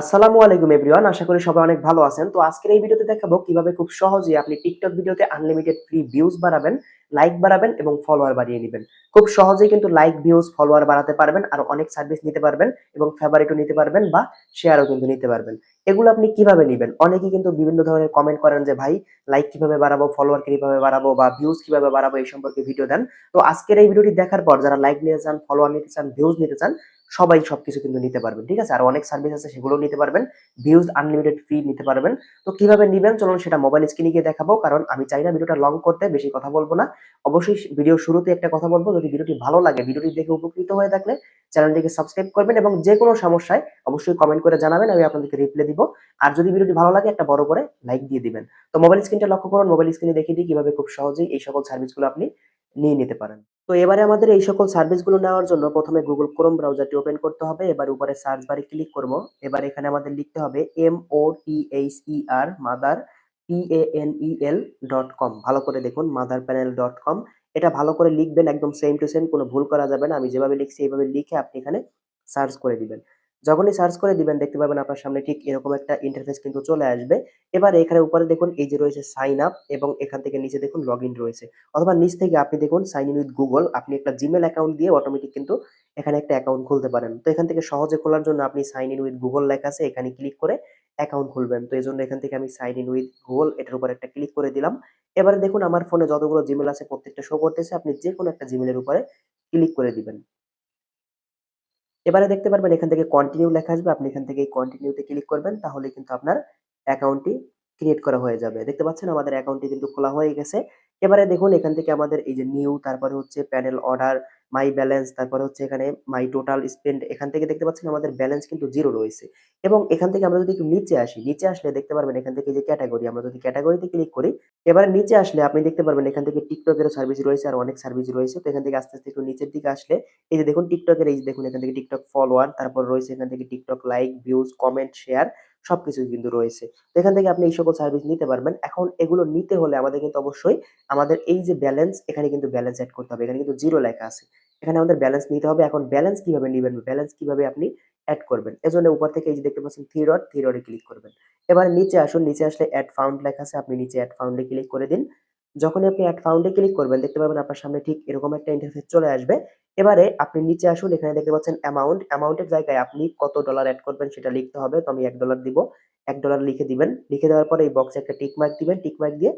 আসসালামু আলাইকুম এভরিওয়ান, আশা করি সবাই অনেক ভালো আছেন। তো আজকের এই ভিডিওতে দেখাবো কীভাবে খুব সহজে আপনি টিকটক ভিডিওতে আনলিমিটেড ফ্রি ভিউজ বাড়াবেন লাইক বাড়াবেন এবং ফলোয়ার বাড়িয়ে নেবেন। খুব সহজেই কিন্তু লাইক ভিউজ ফলোয়ার বাড়াতে পারবেন, আর অনেক সার্ভিস নিতে পারবেন এবং ফেভারিটও নিতে পারবেন বা শেয়ারও কিন্তু নিতে পারবেন। এগুলো আপনি কীভাবে নেবেন? অনেকেই কিন্তু বিভিন্ন ধরনের কমেন্ট করেন যে, ভাই লাইক কীভাবে বাড়াবো ফলোয়ার কীভাবে বাড়াবো বা ভিউজ কীভাবে বাড়াবো এই সম্পর্কে ভিডিও দেন। তো আজকের এই ভিডিওটি দেখার পর যারা লাইক নিতে চান ফলোয়ার নিতে চান ভিউজ নিতে চান সবাই সবকিছু কিন্তু নিতে পারবেন, ঠিক আছে? আর অনেক সার্ভিস আছে সেগুলো নিতে পারবেন। ভিউজ আনলিমিটেড ফ্রি নিতে পারবেন। তো কীভাবে নিবেন? চলুন সেটা মোবাইল স্ক্রিনে গিয়ে দেখাবো, কারণ আমি চাই না ভিডিওটা লং করতে, বেশি কথা বলব না। অবশ্যই ভিডিও শুরুতে একটা কথা বলব, যদি ভিডিওটি ভালো লাগে ভিডিওটি দেখে উপকৃত হয়ে থাকলে চ্যানেলটিকে সাবস্ক্রাইব করবেন এবং যে কোনো সমস্যায় অবশ্যই কমেন্ট করে জানাবেন, আমি আপনাদেরকে রিপ্লাই দিব। আর যদি ভিডিওটি ভালো লাগে, একটা বড় করে লাইক দিয়ে দিবেন। তো মোবাইল স্ক্রিনটা লক্ষ্য করুন মোবাইল স্ক্রিনে দেখিয়ে দিই কীভাবে খুব সহজেই এই সকল সার্ভিসগুলো আপনি নিয়ে নিতে পারেন। তো এবারে আমাদের এই সকল সার্ভিসগুলো নেওয়ার জন্য প্রথমে গুগল ক্রোম ব্রাউজারটি ওপেন করতে হবে। এবার উপরে সার্চ বারে ক্লিক করব। এবার এখানে আমাদের লিখতে হবে M O T H E R mother P A N E L dot com ভালো করে দেখুন মাদার প্যানেল ডট কম এটা ভালো করে লিখবেন, একদম সেম টু সেম কোনো ভুল করা যাবে না। আমি যেভাবে লিখছি, এইভাবে লিখে আপনি এখানে সার্চ করে দিবেন। যখনই সার্চ করে দিবেন, দেখতে পাবেন আপনার সামনে ঠিক এরকম একটা ইন্টারফেস কিন্তু চলে আসবে। এবার এখানে উপরে দেখুন, এই যে রয়েছে সাইন আপ এবং এখান থেকে নিচে দেখুন লগ ইন রয়েছে। অথবা নিচ থেকে আপনি দেখুন সাইন ইন উইথ গুগল আপনি একটা জিমেল অ্যাকাউন্ট দিয়ে অটোমেটিক কিন্তু এখানে একটা অ্যাকাউন্ট খুলতে পারেন। তো এখান থেকে সহজে খোলার জন্য আপনি সাইন ইন উইথ গুগল লেখা আছে, এখানে ক্লিক করে অ্যাকাউন্ট খুলবেন। তো এই জন্য এখান থেকে আমি সাইন ইন উইথ গুগল এটার উপর একটা ক্লিক করে দিলাম। এবারে দেখুন আমার ফোনে যতগুলো জিমেল আছে, প্রত্যেকটা শো করতেছে, আপনি যে কোনো একটা জিমেলের উপরে ক্লিক করে দিবেন। এবারে দেখতে পারবেন, এখান থেকে কন্টিনিউ লেখা আসবে। আপনি এখান থেকে এই কন্টিনিউতে ক্লিক করবেন তাহলে কিন্তু আপনার অ্যাকাউন্টটি ক্রিয়েট করা হয়ে যাবে। দেখতে পাচ্ছেন, আমাদের অ্যাকাউন্টটি কিন্তু খোলা হয়ে গেছে। এবারে দেখুন, এখান থেকে আমাদের এই যে নিউ তারপরে হচ্ছে প্যানেল অর্ডার মাই ব্যালেন্স তারপরে হচ্ছে এখানে মাই টোটাল স্পেন্ড এখান থেকে দেখতে পাচ্ছেন আমাদের ব্যালেন্স কিন্তু জিরো রয়েছে। এবং এখান থেকে আমরা যদি একটু নিচে আসি, নিচে আসলে দেখতে পারবেন এখান থেকে যে ক্যাটাগরি আমরা যদি ক্যাটাগরিতে ক্লিক করি, এবারে নিচে আসলে আপনি দেখতে পারবেন এখান থেকে টিকটকেরও সার্ভিস রয়েছে আর অনেক সার্ভিস রয়েছে। তো এখান থেকে আস্তে আস্তে একটু নিচের দিকে আসলে, এই যে দেখুন টিকটকের এই দেখুন এখান থেকে টিকটক ফলোয়ার তারপর রয়েছে এখান থেকে TikTok like views comment share সবকিছু কিন্তু রয়েছে। এখান থেকে আপনি এই সকল সার্ভিস নিতে পারবেন। এখন এগুলো নিতে হলে আমাদের কিন্তু অবশ্যই আমাদের এই যে ব্যালেন্স এখানে কিন্তু ব্যালেন্স অ্যাড করতে হবে। এখানে কিন্তু জিরো লেখা আছে। এখানে আমাদের ব্যালেন্স নিতে হবে। এখন ব্যালেন্স কীভাবে নেবেন? ব্যালেন্স কীভাবে আপনি অ্যাড করবেন? এজন্য উপর থেকে এই যে দেখতে পাচ্ছেন থ্রি ডট থ্রি ডটে ক্লিক করবেন। এবার নিচে আসুন। নিচে আসলে অ্যাড ফাউন্ড লেখা আছে। আপনি নিচে অ্যাড ফাউন্ডে ক্লিক করে দিন। যখনই আপনি অ্যাড ফাউন্ডে ক্লিক করবেন, দেখতে পাবেন আপনার সামনে ঠিক এরকম একটা ইন্টারফেস চলে আসবে। এবারে আপনি নিচে আসুন, এখানে দেখতে পাচ্ছেন অ্যামাউন্ট অ্যামাউন্টের জায়গায় আপনি কত ডলার অ্যাড করবেন সেটা লিখতে হবে। তো আমি এক ডলার দিব, এক ডলার লিখে দিবেন। লিখে দেওয়ার পরে এই বক্সে একটা টিক মার্ক দিবেন। টিক মার্ক দিয়ে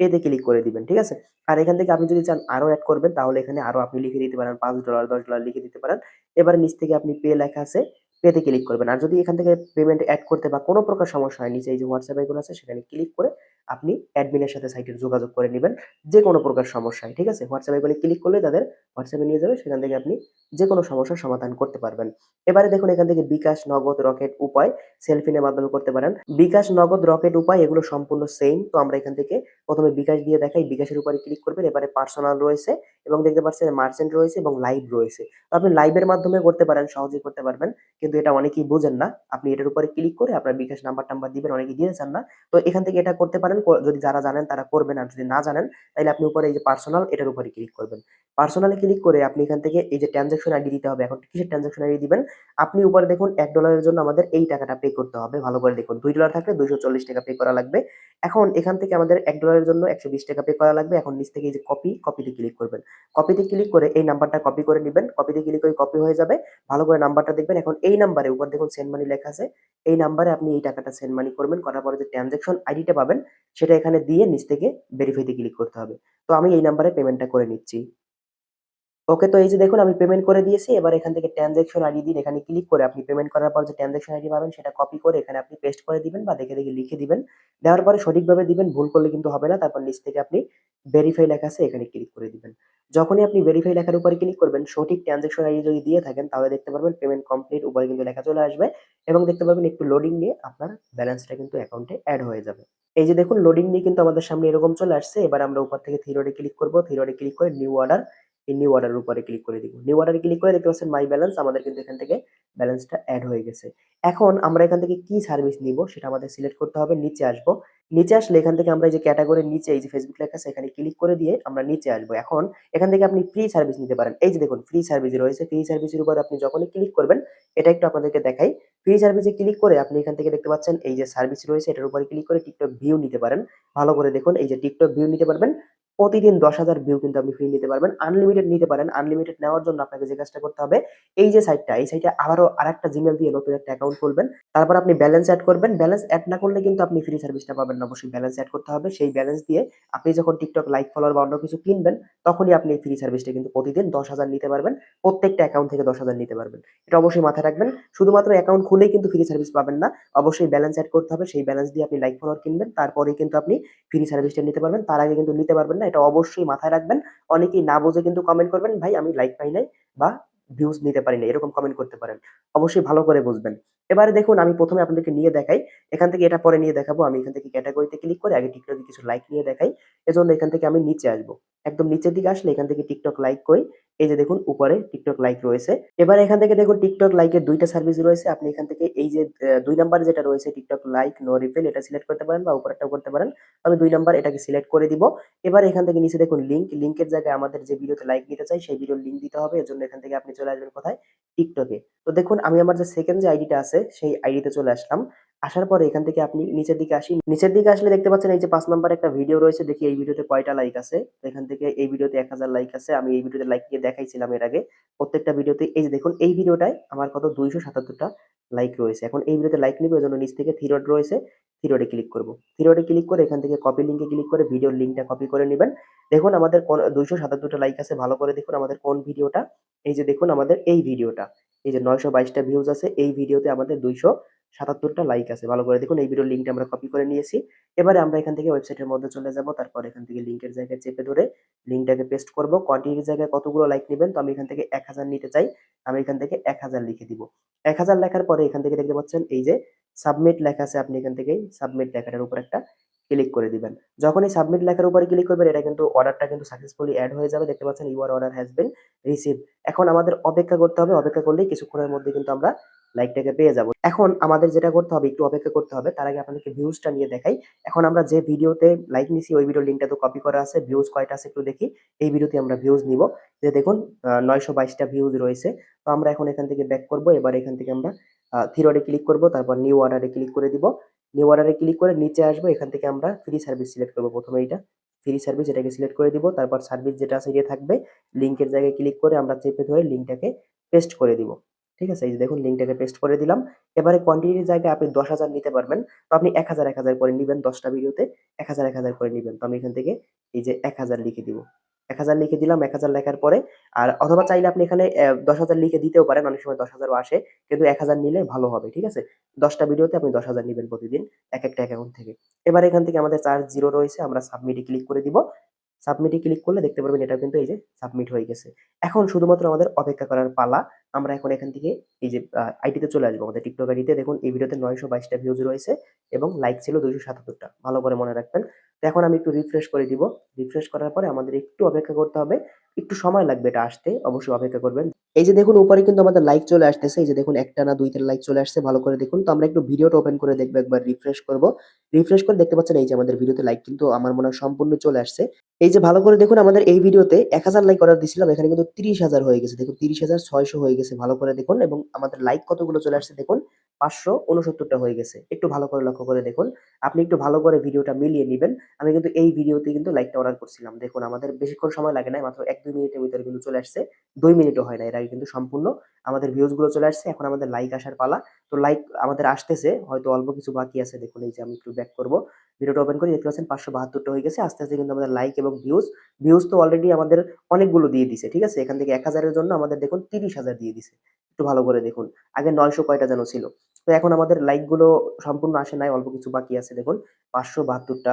পেতে ক্লিক করে দিবেন, ঠিক আছে? আর এখান থেকে আপনি যদি চান আরও অ্যাড করবেন, তাহলে এখানে আরও আপনি লিখে দিতে পারেন, পাঁচ ডলার দশ ডলার লিখে দিতে পারেন। এবার নিচ থেকে আপনি পে লেখা আছে পেতে ক্লিক করবেন। আর যদি এখান থেকে পেমেন্ট অ্যাড করতে বা কোনো প্রকার সমস্যা হয়, নিচে এই যে হোয়াটসঅ্যাপ আইকন আছে, সেখানে ক্লিক করে আপনি অ্যাডমিনের সাথে সাইটের যোগাযোগ করে নেবেন যে কোনো প্রকার সমস্যায়, ঠিক আছে? হোয়াটসঅ্যাপ আইকনে ক্লিক করলে তাদের হোয়াটসঅ্যাপে নিয়ে যাবে, সেখান থেকে আপনি যে কোনো সমস্যার সমাধান করতে পারবেন। এবারে দেখুন, এখান থেকে বিকাশ, নগদ, রকেট উপায় সেলফিনের মাধ্যমে করতে পারেন। বিকাশ, নগদ, রকেট উপায় এগুলো সম্পূর্ণ সেম তো আমরা এখান থেকে প্রথমে বিকাশ দিয়ে দেখাই, বিকাশের উপরে ক্লিক করবেন, এবারে পার্সোনাল রয়েছে। এবং দেখতে পাচ্ছেন মার্চেন্ট রয়েছে এবং লাইভ রয়েছে। তো আপনি লাইভের মাধ্যমে করতে পারেন, সহজেই করতে পারবেন। কিন্তু এটা অনেকেই বোঝেন না। আপনি এটার উপরে ক্লিক করে আপনার বিকাশ নাম্বার টাম্বার দিবেন অনেকে দিয়ে চান না। তো এখান থেকে এটা করতে পারেন যদি যারা জানেন তারা করবেন, আর যদি না জানেন তাহলে আপনি উপরে এই যে পার্সোনাল এটার উপরে ক্লিক করবেন। পার্সোনালে ক্লিক করে আপনি এখান থেকে এই যে ট্রানজাকশন আইডি দিতে হবে। এখন কিসের ট্রানজাকশন আইডি দিবেন? আপনি উপরে দেখুন এক ডলারের জন্য আমাদের এই টাকাটা পে করতে হবে। ভালো করে দেখুন, দুই ডলার থাকলে দুইশো চল্লিশ টাকা পে করা লাগবে। এখন এখান থেকে আমাদের এক ডলারের জন্য একশো বিশ টাকা পে করা লাগবে। এখন নিচ থেকে এই যে কপি কপিতে ক্লিক করবেন। কপিতে ক্লিক করে এই নাম্বারটা কপি করে নেবেন। কপিতে ক্লিক করে কপি হয়ে যাবে। ভালো করে নাম্বারটা দেখবেন। এখন এই নাম্বারে উপর দেখুন সেন্ড মানি লেখা আছে। এই নাম্বারে আপনি এই টাকাটা সেন্ড মানি করবেন। করার পরে যে ট্রানজাকশন আইডিটা পাবেন, সেটা এখানে দিয়ে নিচ থেকে ভেরিফাইতে ক্লিক করতে হবে। তো আমি এই নাম্বারে পেমেন্টটা করে নিচ্ছি। ওকে তো এই যে দেখুন, আমি পেমেন্ট করে দিয়েছি, এবার এখান থেকে ট্রানজাকশন আইডি দিন এখানে ক্লিক করে আপনি পেমেন্ট করার পর যে ট্রানজাকশন আইডি পাবেন, সেটা কপি করে এখানে আপনি পেস্ট করে দিবেন বা দেখে দেখে লিখে দিবেন। দেওয়ার পরে সঠিকভাবে দিবেন, ভুল করলে কিন্তু হবে না। তারপর নিচ থেকে আপনি ভেরিফাই লেখা আছে, এখানে ক্লিক করে দিবেন। যখনই আপনি ভেরিফাই লেখার উপরে ক্লিক করবেন, সঠিক ট্রানজাকশন আইডি যদি দিয়ে থাকেন, তাহলে দেখতে পারবেন পেমেন্ট কমপ্লিট উপরে কিন্তু লেখা চলে আসবে এবং দেখতে পারবেন একটু লোডিং নিয়ে আপনার ব্যালেন্সটা কিন্তু অ্যাকাউন্টে অ্যাড হয়ে যাবে। এই যে দেখুন লোডিং নিয়ে কিন্তু আমাদের সামনে এরকম চলে আসছে। এবার আমরা উপর থেকে থিরোডে ক্লিক করব। থিরোডে ক্লিক করে নিউ অর্ডার এই নিউ অর্ডারের উপরে ক্লিক করে দিব নিউ অর্ডারে ক্লিক করে দেখতে পাচ্ছেন মাই ব্যালেন্স আমাদের কিন্তু এখান থেকে ব্যালেন্সটা অ্যাড হয়ে গেছে। এখন আমরা এখান থেকে কি সার্ভিস নিব সেটা আমাদের সিলেক্ট করতে হবে, নিচে আসব। নিচে আসলে এখান থেকে আমরা এই যে ক্যাটাগরির নিচে এই যে ফেসবুক লেখা আছে, এখানে ক্লিক করে দিয়ে আমরা নিচে আসব। এখন এখান থেকে আপনি ফ্রি সার্ভিস নিতে পারেন। এই যে দেখুন ফ্রি সার্ভিস রয়েছে। ফ্রি সার্ভিসের উপর আপনি যখনই ক্লিক করবেন, এটা একটু আপনাদেরকে দেখাই। ফ্রি সার্ভিসে ক্লিক করে আপনি এখান থেকে দেখতে পাচ্ছেন, এই যে সার্ভিস রয়েছে, এটার উপরে ক্লিক করে টিকটক ভিউ নিতে পারেন। ভালো করে দেখুন, এই যে টিকটক ভিউ নিতে পারবেন। প্রতিদিন দশ হাজার ভিউ কিন্তু আপনি ফ্রি নিতে পারবেন। আনলিমিটেড নিতে পারেন। আনলিমিটেড নেওয়ার জন্য আপনাকে যে কাজটা করতে হবে, এই যে সাইটটা এই সাইটে আবারও আরেকটা জিমেল দিয়ে নতুন একটা অ্যাকাউন্ট খুলবেন। তারপর আপনি ব্যালেন্স অ্যাড করবেন। ব্যালেন্স অ্যাড না করলে কিন্তু আপনি ফ্রি সার্ভিসটা পাবেন না। অবশ্যই ব্যালেন্স অ্যাড করতে হবে। সেই ব্যালেন্স দিয়ে আপনি যখন টিকটক লাইক ফলোয়ার বা অন্য কিছু কিনবেন, তখনই আপনি এই ফ্রি সার্ভিসটা কিন্তু প্রতিদিন দশ হাজার নিতে পারবেন। প্রত্যেকটা অ্যাকাউন্ট থেকে দশ হাজার নিতে পারবেন। এটা অবশ্যই মাথায় রাখবেন। শুধুমাত্র অ্যাকাউন্ট খুলেই কিন্তু ফ্রি সার্ভিস পাবেন না। অবশ্যই ব্যালেন্স অ্যাড করতে হবে। সেই ব্যালেন্স দিয়ে আপনি লাইক ফলোয়ার কিনবেন। তারপরেই কিন্তু আপনি ফ্রি সার্ভিসটা নিতে পারবেন। তার আগে কিন্তু নিতে পারবেন না। এটা অবশ্যই মাথায় রাখবেন। অনেকেই না বুঝে কিন্তু কমেন্ট করবেন, ভাই, আমি লাইক পাই নাই বা ভিউজ নিতে পারি না এরকম কমেন্ট করতে পারেন। অবশ্যই ভালো করে বুঝবেন। এবারে দেখুন, আমি প্রথমে আপনাদেরকে নিয়ে দেখাই। এখান থেকে এটা পরে নিয়ে দেখাবো। আমি এখান থেকে ক্যাটাগরিতে ক্লিক করে আগে টিকটকে কিছু লাইক নিয়ে দেখাই। এজন্য এখান থেকে আমি নিচে আসব। একদম নিচের দিকে আসলে এখান থেকে টিকটক লাইক করি। এই যে দেখুন, উপরে টিকটক লাইক রয়েছে। এবার এখান থেকে দেখুন, টিকটক লাইকের দুইটা সার্ভিস রয়েছে। আপনি এখান থেকে এই যে দুই নাম্বার যেটা রয়েছে, টিকটক লাইক নো রিফিল এটা সিলেক্ট করতে পারেন বা উপরেরটাও করতে পারেন। আমি দুই নাম্বার এটাকে সিলেক্ট করে দিব। এবার এখান থেকে নিচে দেখুন লিংক লিংকের জায়গায় আমাদের যে ভিডিওতে লাইক নিতে চাই, সেই ভিডিওর লিংক দিতে হবে। এর জন্য এখান থেকে আপনি চলে আসবেন কোথায়? টিকটকে। তো দেখুন, আমি আমার যে সেকেন্ড যে আইডিটা আছে, সেই আইডিতে চলে আসলাম। আসার পরে এখান থেকে আপনি নিচের দিকে আসি। নিচের দিকে আসলে দেখতে পাচ্ছেন এই যে পাঁচ নাম্বার একটা ভিডিও রয়েছে, দেখি এই ভিডিওতে কয়টা লাইক আছে। এখান থেকে এই ভিডিওতে এক হাজার লাইক আছে। আমি এই ভিডিওতে লাইক দিয়ে দেখাইছিলাম এর আগে। প্রত্যেকটা ভিডিওতে এই যে দেখুন, এই ভিডিওটায় আমার কত? দুইশো সাতাত্তরটা লাইক রয়েছে। এখন এই ভিডিওতে লাইক নিব, এজন্য নিচ থেকে থিরোড রয়েছে। থিরোডে ক্লিক করব। থিরোডে ক্লিক করে এখান থেকে কপি লিঙ্কে ক্লিক করে ভিডিওর লিঙ্কটা কপি করে নেবেন। দেখুন আমাদের কোন দুইশো সাতাত্তরটা লাইক আছে, ভালো করে দেখুন আমাদের কোন ভিডিওটা এই যে দেখুন আমাদের এই ভিডিওটা এই যে নয়শো বাইশটা ভিউজ আছে, এই ভিডিওতে আমাদের দুইশো সাতাত্তরটা লাইক আছে। ভালো করে দেখুন, এই ভিডিওর লিঙ্কটা আমরা কপি করে নিয়েছি। এবারে আমরা এখান থেকে ওয়েবসাইটের মধ্যে চলে যাব, তারপর এখান থেকে লিঙ্কের জায়গায় চেপে ধরে লিঙ্কটাকে পেস্ট করব। কোয়ান্টিটির জায়গায় কতগুলো লাইক নেবেন, তো আমি এখান থেকে এক হাজার নিতে চাই। আমি এখান থেকে এক হাজার লিখে দিব। এক হাজার লেখার পরে এখান থেকে দেখতে পাচ্ছেন, এই যে সাবমিট লেখা আছে, আপনি এখান থেকেই সাবমিট লেখাটার উপর একটা ক্লিক করে দিবেন। যখন এই সাবমিট লেখার উপরে ক্লিক করবেন, এটা কিন্তু অর্ডারটা কিন্তু সাকসেসফুলি অ্যাড হয়ে যাবে। দেখতে পাচ্ছেন your order has been receive এখন আমাদের অপেক্ষা করতে হবে, অপেক্ষা করলেই কিছুক্ষণের মধ্যে কিন্তু আমরা লাইকটাকে পেয়ে যাব। এখন আমাদের যেটা করতে হবে, একটু অপেক্ষা করতে হবে, তার আগে আপনাদেরকে ভিউজটা নিয়ে দেখাই। এখন আমরা যে ভিডিওতে লাইক নিছি, ওই ভিডিও লিঙ্কটা তো কপি করা আছে ভিউজ কয়টা আছে একটু দেখি। এই ভিডিওতে আমরা ভিউজ নিব। যে দেখুন নয়শো বাইশটা ভিউজ রয়েছে। তো আমরা এখন এখান থেকে ব্যাক করব। এবার এখান থেকে আমরা থিরোডে ক্লিক করব, তারপর নিউ অর্ডারে ক্লিক করে দিব। নিউ অর্ডারে ক্লিক করে নিচে আসব, এখান থেকে আমরা ফ্রি সার্ভিস সিলেক্ট করব প্রথমে এইটা। ফ্রি সার্ভিস এটাকে সিলেক্ট করে দিব, তারপর সার্ভিস যেটা আছে ইয়ে থাকবে লিঙ্কের জায়গায় ক্লিক করে আমরা চেপে ধরে লিঙ্কটাকে পেস্ট করে দিব। ঠিক আছে? এই যে দেখুন লিঙ্কটাকে পেস্ট করে দিলাম। এবারে কোয়ান্টিটির জায়গায় আপনি দশ হাজার নিতে পারবেন। তো আপনি এক হাজার এক হাজার করে নেবেন দশটা ভিডিওতে। এক হাজার এক হাজার করে নেবেন। তো আমি এখান থেকে এই যে এক হাজার লিখে দিব। এক হাজার লিখে দিলাম, এক হাজার লেখার পরে। আর অথবা চাইলে আপনি এখানে দশ হাজার লিখে দিতেও পারেন। অনেক সময় দশ হাজারও আসে। কিন্তু এক হাজার নিলে ভালো হবে, ঠিক আছে? দশটা ভিডিওতে আপনি দশ হাজার নেবেন প্রতিদিন, এক একটা অ্যাকাউন্ট থেকে। এবার এখান থেকে আমাদের চার্জ জিরো রয়েছে। আমরা সাবমিটে ক্লিক করে দিব। সাবমিটে ক্লিক করলে দেখতে পারবেন এটা কিন্তু এই যে সাবমিট হয়ে গেছে। এখন শুধুমাত্র আমাদের অপেক্ষা করার পালা, আমরা এখন এখান থেকে এই যে আইডিতে চলে আসব। আমাদের টিকটক আইডিতে দেখুন, এই ভিডিওতে নয়শো বাইশটা ভিউজ রয়েছে এবং লাইক ছিল দুইশো সাতাত্তরটা। ভালো করে মনে রাখবেন। তো এখন আমি একটু রিফ্রেশ করে দিব। রিফ্রেশ করার পরে আমাদের একটু অপেক্ষা করতে হবে একটু সময় লাগবে এটা আসতে, অবশ্যই অপেক্ষা করবেন। এই যে দেখুন, উপরে কিন্তু আমাদের লাইক চলে আসতেছে, এই যে দেখুন, একটা না দুইটা লাইক চলে আসছে, ভালো করে দেখুন। তো আমরা একটু ভিডিওটা ওপেন করে দেখব, একবার রিফ্রেশ করব। রিফ্রেশ করে দেখতে পাচ্ছেন, এই যে আমাদের ভিডিওতে লাইক কিন্তু আমার মনে হয় সম্পূর্ণ চলে আসছে। এই যে ভালো করে দেখুন, আমাদের এই ভিডিওতে এক হাজার লাইক অর্ডার দিছিলাম, এখানে কিন্তু তিরিশ হাজার হয়ে গেছে। দেখুন, তিরিশ হাজার ছয়শো হয়ে গেছে, ভালো করে দেখুন। এবং আমাদের লাইক কতগুলো চলে আসছে, দেখুন। পাঁচশো উনসত্তরটা হয়ে গেছে। একটু ভালো করে লক্ষ্য করে দেখুন। আপনি একটু ভালো করে ভিডিওটা মিলিয়ে নেবেন। আমি কিন্তু এই ভিডিওতে কিন্তু লাইকটা অর্ডার করছিলাম। দেখুন, আমাদের বেশিক্ষণ সময় লাগে না মাত্র এক দুই মিনিটের ভিতরে কিন্তু চলে আসছে। দুই মিনিটও হয় না এর আগে কিন্তু সম্পূর্ণ। আমাদের ভিউজগুলো চলে আসছে, এখন আমাদের লাইক আসার পালা। তো লাইক আমাদের আসতেছে, হয়তো অল্প কিছু বাকি আছে। দেখুন, এই যে আমি একটু ব্যাক করব। ভিডিওটা ওপেন করে, দেখতে পাচ্ছেন পাঁচশো বাহাত্তরটা হয়ে গেছে। আস্তে আস্তে কিন্তু আমাদের লাইক এবং ভিউজ ভিউজ তো অলরেডি আমাদের অনেকগুলো দিয়ে দিছে, ঠিক আছে? এখান থেকে এক হাজারের জন্য আমাদের দেখুন তিরিশ হাজার দিয়ে দিছে। একটু ভালো করে দেখুন। আগে নয়শো কয়টা যেন ছিল। তো এখন আমাদের লাইকগুলো সম্পূর্ণ আসে নাই, অল্প কিছু বাকি আছে, দেখুন। পাঁচশো বাহাত্তরটা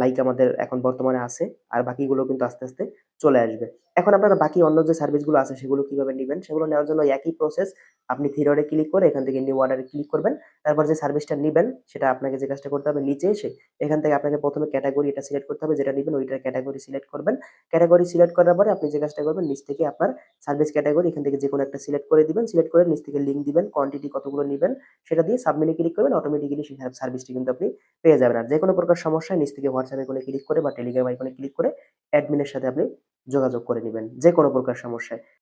লাইক আমাদের এখন বর্তমানে আছে। আর বাকিগুলো কিন্তু আস্তে আস্তে চলে আসবে এখন আপনারা বাকি অন্য যে সার্ভিসগুলো আছে সেগুলো কীভাবে নেবেন সেগুলো নেওয়ার জন্য একই প্রসেস আপনি থ্রি ডটে ক্লিক করে এখান থেকে নিউ অর্ডারে ক্লিক করবেন। তারপর যে সার্ভিসটা নিবেন সেটা আপনাকে যে কাজটা করতে হবে নিচে এসে এখান থেকে আপনাকে প্রথমে ক্যাটাগরি এটা সিলেক্ট করতে হবে যেটা নিবেন ওইটার ক্যাটাগরি সিলেক্ট করবেন। ক্যাটাগরি সিলেক্ট করার পরে আপনি যে কাজটা করবেন নিচ থেকে আপনার সার্ভিস ক্যাটাগরি এখান থেকে যেকোনো একটা সিলেক্ট করে দিবেন। সিলেক্ট করে নিচ থেকে লিঙ্ক দিবেন, কোয়ান্টিটি কতগুলো নিবেন সেটা দিয়ে সাবমিটে ক্লিক করবেন অটোমেটিক্যালি সেই সার্ভিসটি কিন্তু আপনি পেয়ে যাবেন। আর যেকোনো প্রকার সমস্যায় নিচ থেকে হোয়াটসঅ্যাপ আইকনে ক্লিক করে বা টেলিগ্রাম আইকনে ক্লিক করে অ্যাডমিনের সাথে আপনি যোগাযোগ করে নেবেন যে কোনো প্রকার সমস্যায়।